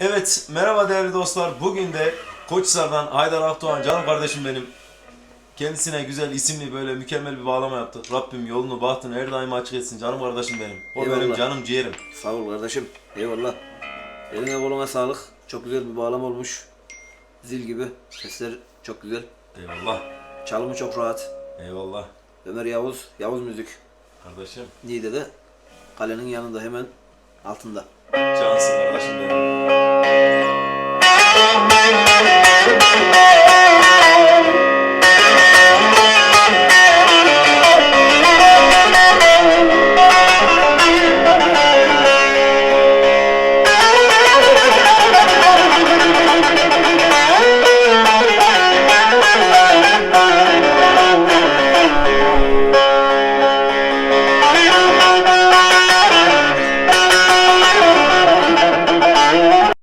Evet, merhaba değerli dostlar. Bugün de Koçhisar'dan Haydar Akdoğan, canım kardeşim benim. Kendisine güzel, isimli, böyle mükemmel bir bağlama yaptı Rabbim yolunu, bahtını her daim açık etsin. Canım kardeşim benim. O benim canım ciğerim. Sağ ol kardeşim. Eyvallah. Eline koluna sağlık. Çok güzel bir bağlama olmuş. Zil gibi. Sesler çok güzel. Eyvallah. Çalımı çok rahat. Eyvallah. Ömer Yavuz, Yavuz Müzik. Kardeşim. Niğde'de kalenin yanında hemen altında. Cansın kardeşim benim.